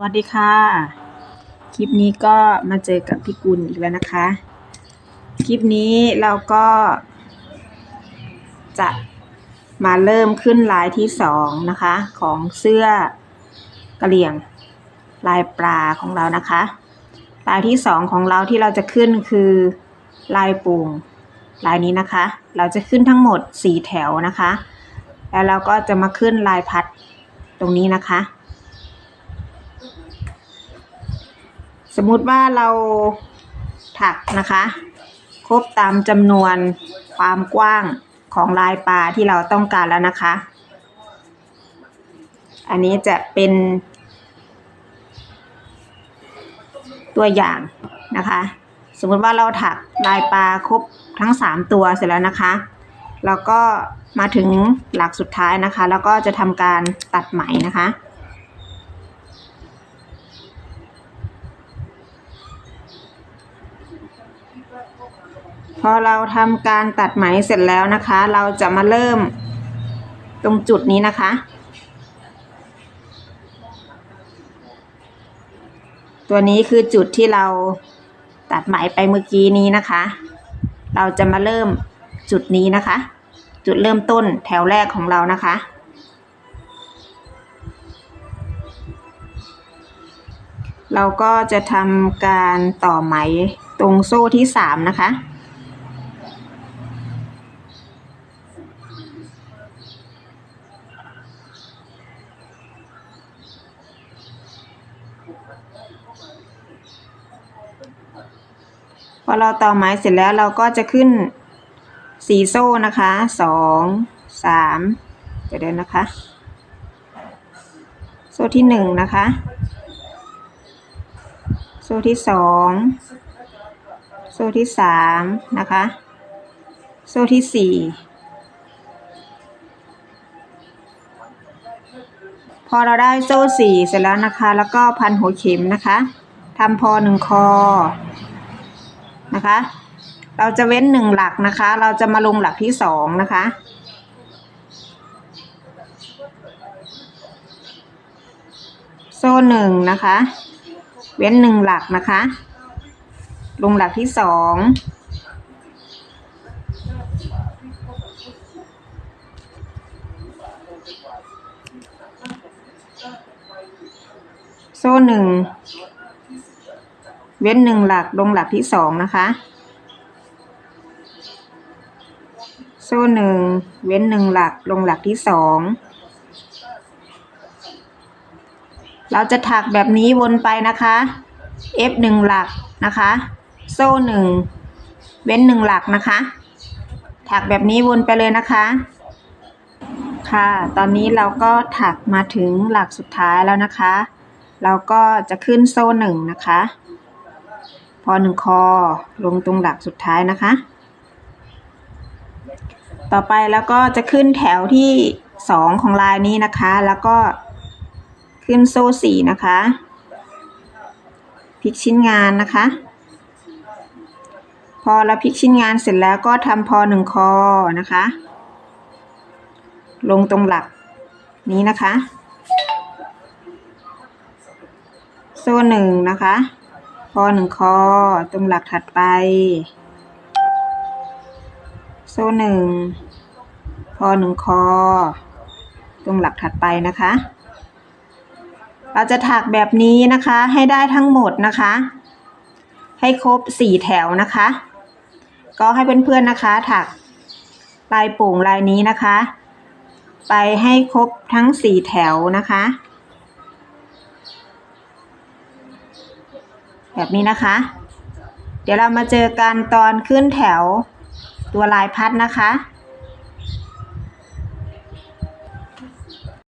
สวัสดีค่ะ คลิปนี้ก็มาเจอกับพี่กุลอีกแล้วนะคะ คลิปนี้เราก็ จะมาเริ่มขึ้นลายที่สองนะคะ ของเสื้อกระเหลี่ยงลายปลาของเรานะคะ ลายที่สองของเราที่เราจะขึ้นคือลายปูงลายนี้นะคะ เราจะขึ้นทั้งหมดสี่แถวนะคะ แล้วเราก็จะมาขึ้นลายพัดตรงนี้นะคะ สมมุติว่าเราถักนะคะ ครบตามจำนวนความกว้างของลายปลาที่เราต้องการแล้วนะคะ อันนี้จะเป็นตัวอย่างนะคะ สมมติว่าเราถักลายปลาครบทั้ง 3 ตัวเสร็จแล้วนะคะ แล้วก็มาถึงหลักสุดท้ายนะคะ แล้วก็จะทำการตัดไหมนะคะ พอเราทำการตัดไหมเสร็จแล้วนะคะ เราจะมาเริ่มตรงจุดนี้นะคะ ตัวนี้คือจุดที่เราตัดไหมไปเมื่อกี้นี้นะคะ เราจะมาเริ่มจุดนี้นะคะ จุดเริ่มต้นแถวแรกของเรานะคะเราก็จะทำการต่อไหมตรงโซ่ที่สามนะคะ พอเราต่อไม้เสร็จแล้วเราก็จะขึ้นสีโซ่นะคะสองสามเดี๋ยวเดินนะคะ โซ่ที่หนึ่งนะคะ โซ่ที่สองโซ่ที่สามนะคะ โซ่ที่สี่พอเราได้โซ่สี่เสร็จแล้วนะคะ แล้วก็พันหัวเข็มนะคะทำพอหนึ่งคอ นะคะ เราจะเว้นหนึ่งหลักนะคะ เราจะมาลงหลักที่สองนะคะ โซ่หนึ่งนะคะ เว้นหนึ่งหลักนะคะ ลงหลักที่สองโซ่หนึ่ง เว้นหนึ่งหลักลงหลักที่สองนะคะ โซ่หนึ่งเว้นหนึ่งหลักลงหลักที่สองเราจะถักแบบนี้วนไปนะคะ F หนึ่งหลักนะคะ โซ่หนึ่งเว้นหนึ่งหลักนะคะ ถักแบบนี้วนไปเลยนะคะ ค่ะ ตอนนี้เราก็ถักมาถึงหลักสุดท้ายแล้วนะคะ เราก็จะขึ้นโซ่หนึ่งนะคะ อหนึ่งคอลงตรงหลักสุดท้ายนะคะ ต่อไปแล้วก็จะขึ้นแถวที่สองของลายนี้นะคะ แล้วก็ขึ้นโซ่สี่นะคะพลิกชิ้นงานนะคะ พอเราพลิกชิ้นงานเสร็จแล้วก็ทำพอหนึ่งคอนะคะ ลงตรงหลักนี้นะคะ โซ่หนึ่งนะคะ พอหนึ่งคอตรงหลักถัดไป โซ่หนึ่งพอหนึ่งคอตรงหลักถัดไปนะคะ เราจะถักแบบนี้นะคะให้ได้ทั้งหมดนะคะ ให้ครบสี่แถวนะคะ ก็ให้เพื่อนๆนะคะ ถักลายโป่งลายนี้นะคะ ไปให้ครบทั้งสี่แถวนะคะ แบบนี้นะคะ เดี๋ยวเรามาเจอกันตอนขึ้นแถวตัวลายพัดนะคะ